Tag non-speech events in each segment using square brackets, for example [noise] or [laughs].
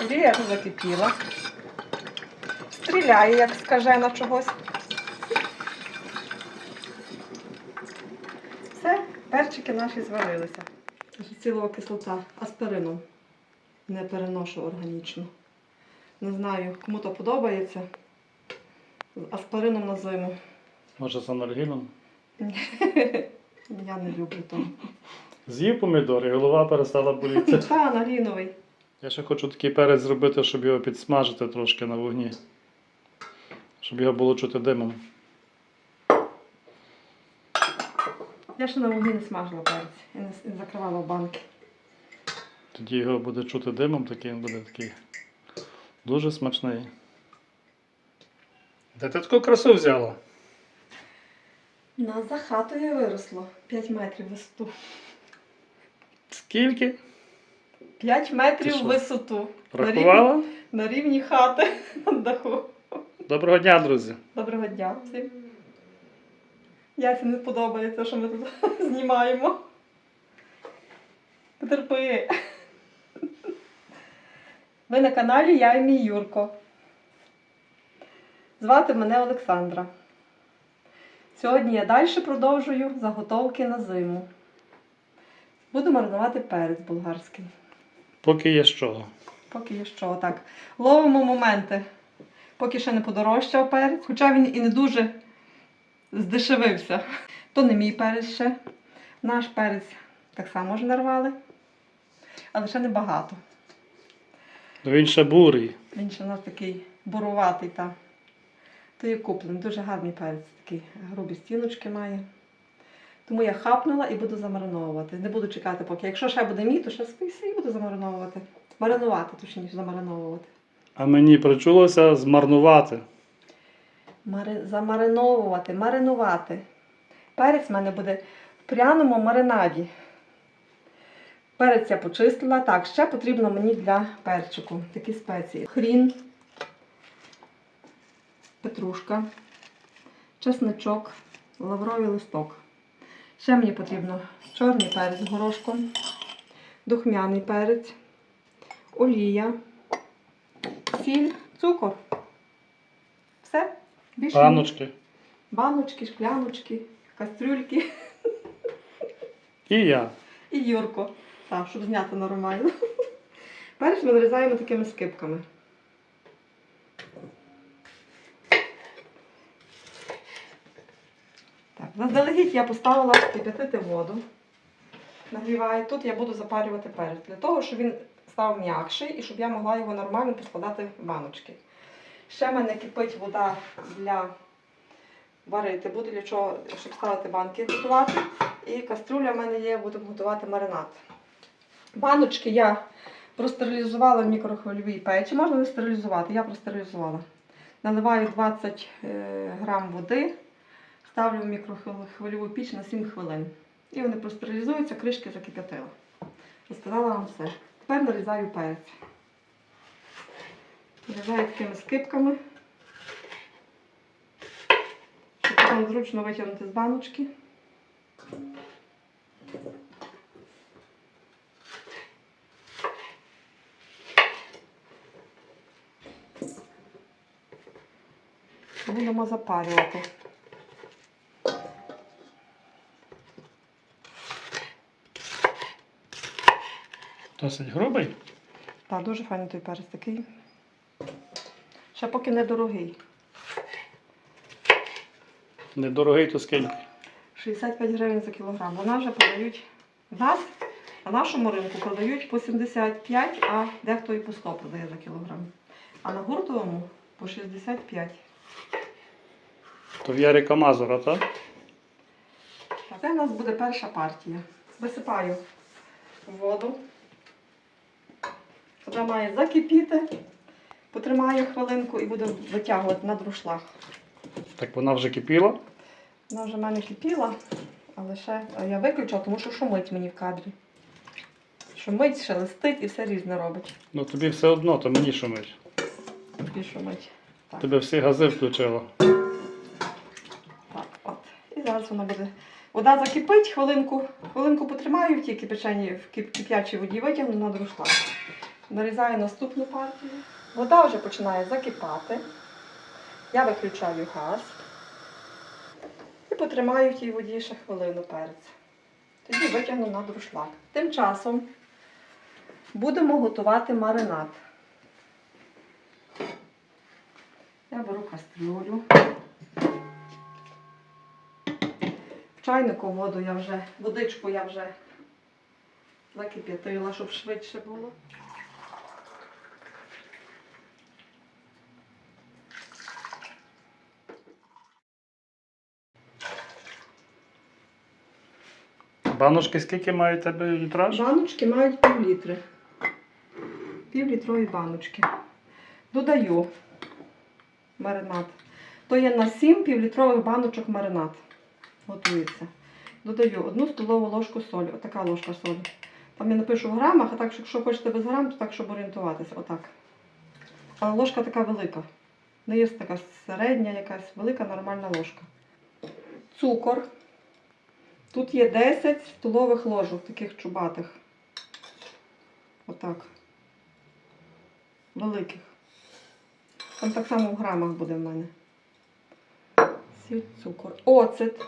Олія вже закипіла. Стріляє, як скажена чогось. Все, перчики наші зварилися. Цілова кислота аспирином. Не переношу органічно. Не знаю, кому то подобається. З аспирином на зиму. Може з анальгіном? [laughs] Я не люблю того. З'їв помідор і голова перестала боліти. Та, наліновий. Я ще хочу такий перець зробити, щоб його підсмажити трошки на вогні. Щоб його було чути димом. Я ще на вогні не смажила перець. Я не закривала банки. Тоді його буде чути димом, такий він буде такий дуже смачний. Де ти таку красу взяла? У нас за хатою виросло 5 метрів висоту. Скільки? 5 Ти метрів що, висоту. На рівні, Рахувала? на рівні хати [laughs] на даху. Доброго дня, друзі! Доброго дня всім. Ясі не подобається, що ми тут [laughs] знімаємо. Потерпи. Ви на каналі Я і мій Юрко. Звати мене Олександра. Сьогодні я далі продовжую заготовки на зиму. Буду маринувати перець болгарський. Поки є чого. Поки є що, так. Ловимо моменти. Поки ще не подорожчав перець, хоча він і не дуже здешевився. То не мій перець ще. Наш перець так само ж нарвали, але ще небагато. Ну, Він ще бурий. Він ще у нас такий буруватий. Та. То є куплений, дуже гарний перець, такий грубі стіночки має. Тому я хапнула і буду замариновувати. Не буду чекати, поки. Якщо ще буде мій, то ще і буду замариновувати. Маринувати, точніше, замариновувати. А мені причулося змарнувати. Мари... Замариновувати, маринувати. Перець в мене буде в пряному маринаді. Перець я почистила. Так, ще потрібно мені для перчику такі спеції. Хрін, петрушка, чесничок, лавровий листок. Ще мені потрібно чорний перець з горошком, духмяний перець, олія, сіль, цукор. Все. Більше ні. Баночки, шкляночки, кастрюльки І я. і Юрко. Так, щоб зняти нормально. Перш ми нарізаємо такими скипками. Так, заздалегідь я поставила кип'ятити воду. Нагріваю. Тут я буду запарювати перець, для того, щоб він став м'якший і щоб я могла його нормально поскладати в баночки. Ще в мене кипить вода для варити. Буду для чого, щоб ставити банки готувати. І каструля в мене є, будемо готувати маринад. Баночки я простерилізувала в мікрохвильовій печі. Можна не стерилізувати, я простерилізувала. Наливаю 20 е, грам води, ставлю в мікрохвильову піч на 7 хвилин. І вони простерилізуються, кришки закип'ятила. Розказала вам все. Тепер нарізаю перець. Нарізаю такими скипками. Щоб зручно витягнути з баночки. Будемо запарювати. Досить грубий. Так, дуже файний той перець такий. Ще поки недорогий. Недорогий то скільки. 65 гривень за кілограм. Вона вже продають в нас, на нашому ринку продають по 75, а дехто і по 100 продає за кілограм. А на гуртовому по 65. То в Ярика Мазура, так? Так, Це у нас буде перша партія. Висипаю воду. Вода має закипіти, потримаю хвилинку і буду витягувати на друшлах. Так вона вже кипіла. Вона вже в мене кипіла, але ще я виключила, тому що шумить мені в кадрі. Шумить, шелестить і все різне робить. Ну тобі все одно, то мені шумить. Тобі шумить. Так, Тебе всі гази включила. так, от. І зараз вона буде. Вода закипить, хвилинку, хвилинку потримаю в тій кипяченій, в кип- кип'ячій воді витягну на друшлах. Нарізаю наступну партію. Вода вже починає закипати. Я виключаю газ і потримаю в тій воді ще хвилину перець. Тоді витягну на друшлак. Тим часом будемо готувати маринад. Я беру кастрюлю. В чайнику воду я вже, водичку я вже закип'ятила, щоб швидше було. Баночки скільки мають тебе літраж? Баночки мають пів літри. Півлітрові баночки. Додаю маринад. То є на 7 півлітрових баночок маринад. Готується. Додаю одну столову ложку солі. Отака ложка солі. Там я напишу в грамах, а так, що якщо хочете без грам, то так, щоб орієнтуватися. Отак. Але ложка така велика. Не є така середня якась, велика нормальна ложка. Цукор. Тут є 10 столових ложок, таких чубатих. Отак. Великих. Там так само в грамах буде в мене. Сіль, цукор. Оцет.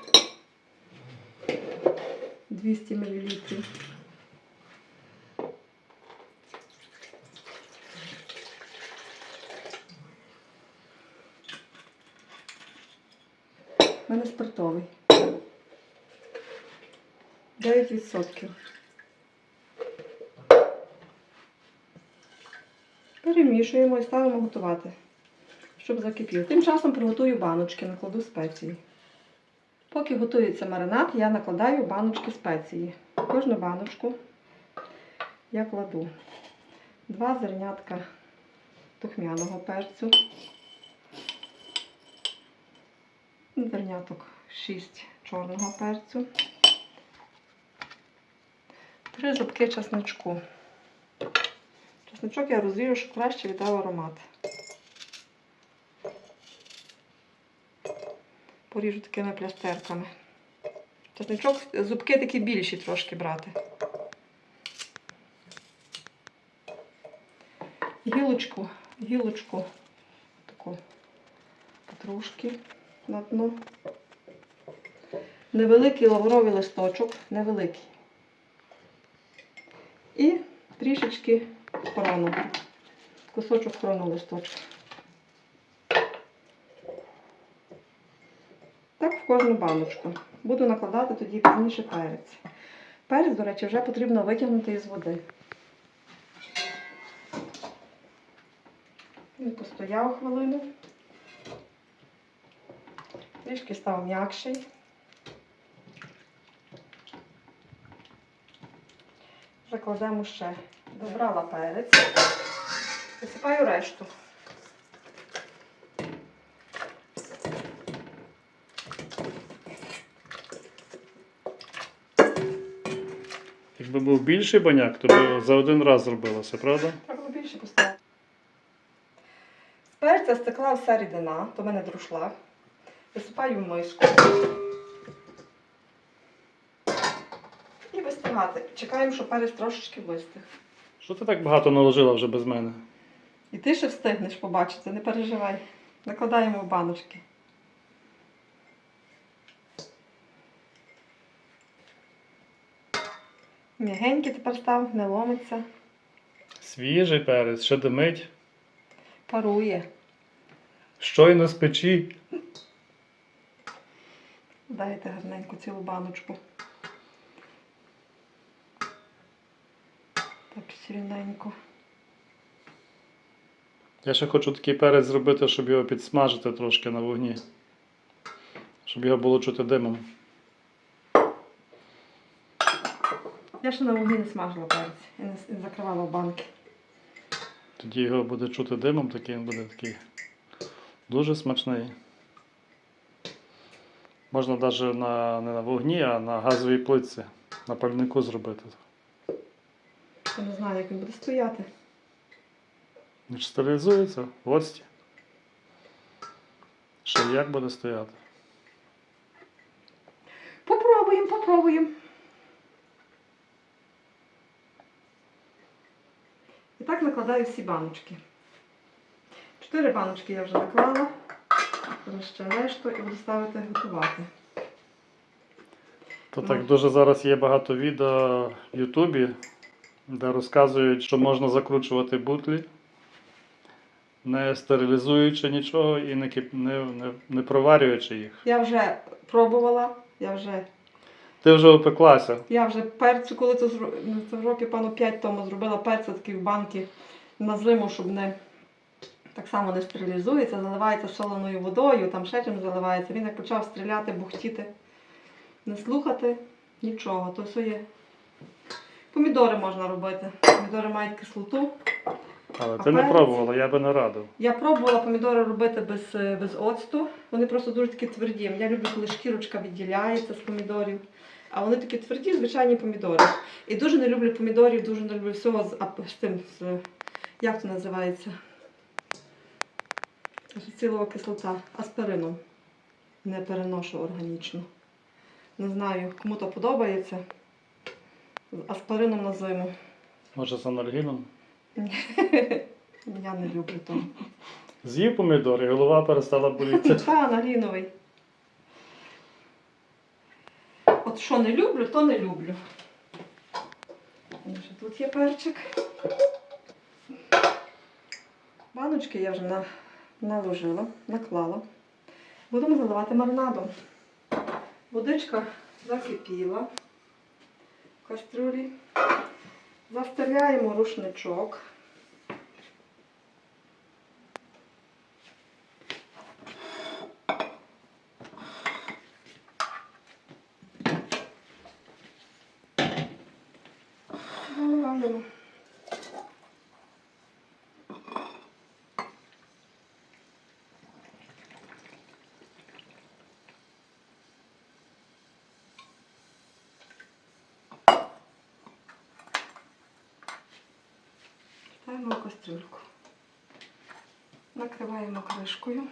200 мл. У мене спиртовий. 9%. Перемішуємо і ставимо готувати, щоб закипів. Тим часом приготую баночки, накладу спеції. Поки готується маринад, я накладаю баночки спеції. Кожну баночку я кладу два зернятка тухмяного перцю, зерняток 6 чорного перцю, три зубки чесночку. Чесночок я розріжу, щоб краще віддав аромат. Поріжу такими плястерками. Чесночок, зубки такі більші трошки брати. Гілочку, гілочку таку петрушки на дно. Невеликий лавровий листочок, невеликий. І трішечки хрону. Кусочок хрону листочка. Так в кожну баночку. Буду накладати тоді пізніше перець. Перець, до речі, вже потрібно витягнути із води. Він постояв хвилину. Трішки став м'якший. Закладемо ще. Добрала перець. Висипаю решту. Якби був більший баняк, то би за один раз зробилося, правда? Треба було більше поставити. З перця стекла вся рідина, то в мене друшлаг. Висипаю в миску. І вистигати. Чекаємо, щоб перець трошечки вистиг. Що ти так багато наложила вже без мене? І ти ще встигнеш побачити, не переживай. Накладаємо в баночки. М'ягенький тепер став, не ломиться, Свіжий перець, ще димить. парує. Щойно з печі. Дайте гарненько цілу баночку. Так щільненько. Я ще хочу такий перець зробити, щоб його підсмажити трошки на вогні. Щоб його було чути димом. Я ще на вогні не смажила перець і не, не закривала в банки. Тоді його буде чути димом, такий він буде такий дуже смачний. Можна навіть на, не на вогні, а на газовій плитці, на пальнику зробити. Я не знаю, як він буде стояти. Він стерилізується в оцті. Ще як буде стояти? Попробуємо, попробуємо. І так накладаю всі баночки. Чотири баночки я вже наклала. Зараз ще решту і буду ставити готувати. То так дуже зараз є багато відео в Ютубі, де розказують, що можна закручувати бутлі, не стерилізуючи нічого і не, кип- не, не, не проварюючи їх. Я вже пробувала, я вже, Ти вже опеклася. я вже перцю, коли це, ну, це роки, пану 5 тому зробила перцю такі в банки на зиму, щоб не так само не стерилізується, заливається солоною водою, там ще чим заливається. Він як почав стріляти, бухтіти, не слухати нічого. То все є. Помідори можна робити. Помідори мають кислоту. Але А ти не перець? пробувала, я би не радив. Я пробувала помідори робити без, е, без оцту. Вони просто дуже такі тверді. Я люблю, коли шкірочка відділяється з помідорів. А вони такі тверді, звичайні помідори. І дуже не люблю помідорів, дуже не люблю всього з, ап- з тим, з, як це називається? Цілова кислота, аспирином. Не переношу органічно. Не знаю, кому то подобається. З аспирином на зиму. Може з анальгіном? Я не люблю того. З'їв помідор і голова перестала боліти. Та, наліновий. От що не люблю, то не люблю. Ще Тут є перчик. Баночки я вже на, наложила, наклала. Будемо заливати маринадом. Водичка закипіла кастрюлі. Заставляємо рушничок. Ставимо кастрюльку. Накриваємо кришкою.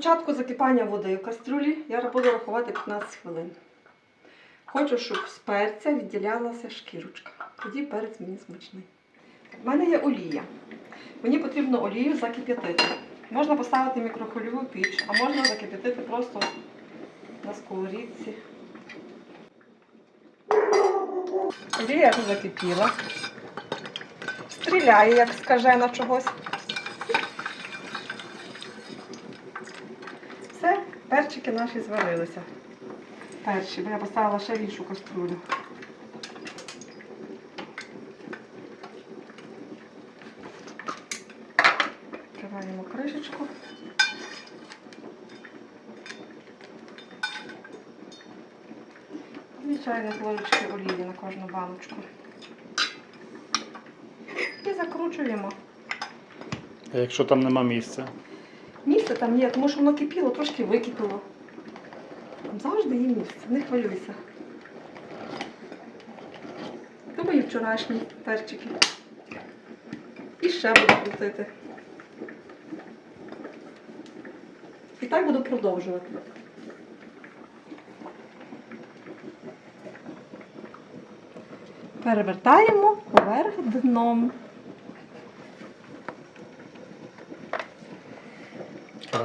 Початку закипання води в кастрюлі я буду рахувати 15 хвилин. Хочу, щоб з перця відділялася шкірочка. Тоді перець мені смачний. У мене є олія. Мені потрібно олію закип'ятити. Можна поставити мікрохвильову піч, а можна закип'ятити просто на сковорідці. Олія вже закипіла. Стріляє, як скажена чогось. Все, перчики наші зварилися. Перші, бо я поставила ще іншу каструлю. Відкриваємо кришечку. Дві чайних ложечки олії на кожну баночку. І закручуємо. А якщо там нема місця. Місце там є, тому що воно кипіло, трошки википіло. Там завжди є місце, не хвилюйся. То мої вчорашні перчики. І ще буду крутити. І так буду продовжувати. Перевертаємо вверх дном.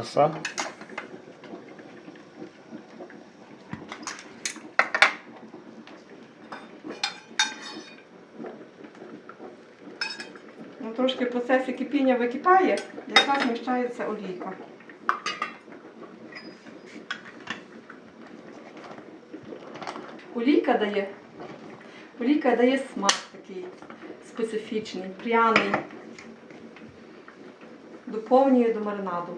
Краса. Ну, трошки в процесі кипіння википає, якраз зміщається олійка. Олійка дає, олійка дає смак такий специфічний, пряний, доповнює до маринаду.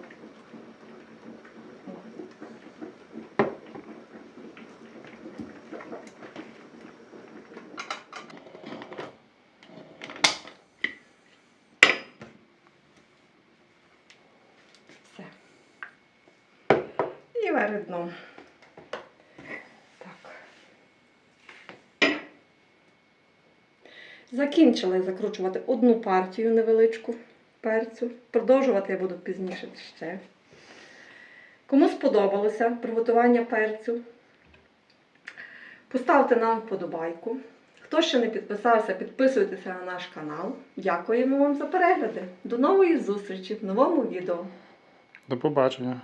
перед дном. Так. Закінчила закручувати одну партію невеличку перцю. Продовжувати я буду пізніше ще. Кому сподобалося приготування перцю, поставте нам вподобайку. Хто ще не підписався, підписуйтеся на наш канал. Дякуємо вам за перегляди. До нової зустрічі в новому відео. До побачення.